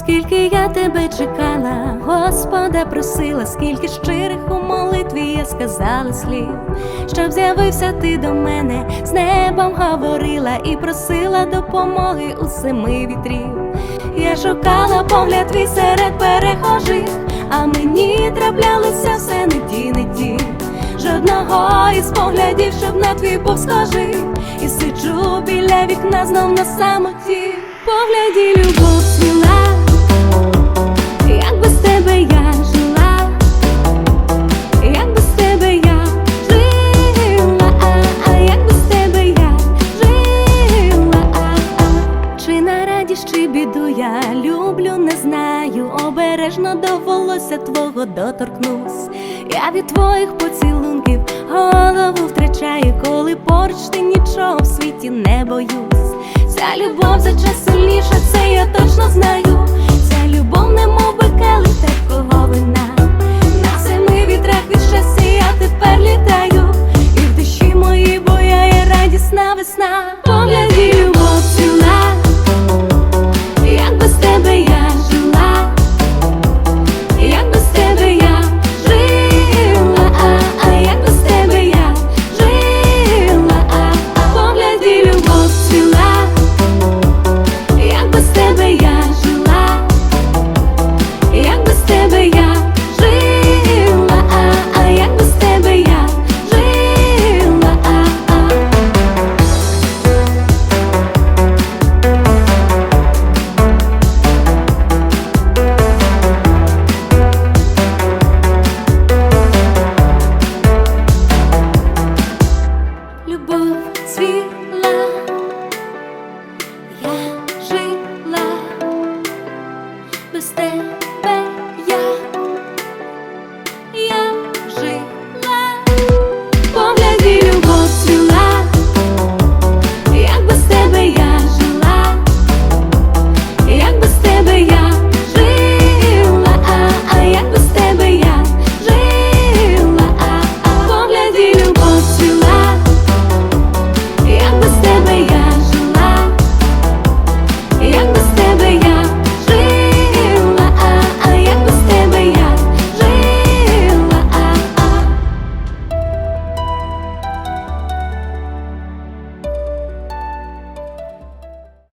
Скільки я тебе чекала, Господа просила, скільки щирих у молитві я сказала слів, щоб з'явився ти до мене, з небом говорила і просила допомоги у семи вітрів. Я шукала погляд твій серед перехожих, а мені траплялися все не ті, не ті. Жодного із поглядів, щоб на твій був схожий, і сиджу біля вікна знов на самоті. Погляді любов радість, біду я люблю, не знаю. Обережно до волосся твого доторкнусь. Я від твоїх поцілунків голову втрачаю, коли поруч ти нічого в світі не боюсь. Ця любов за час сильніша, це я точно знаю. Тебе я, я жила, погляді любов.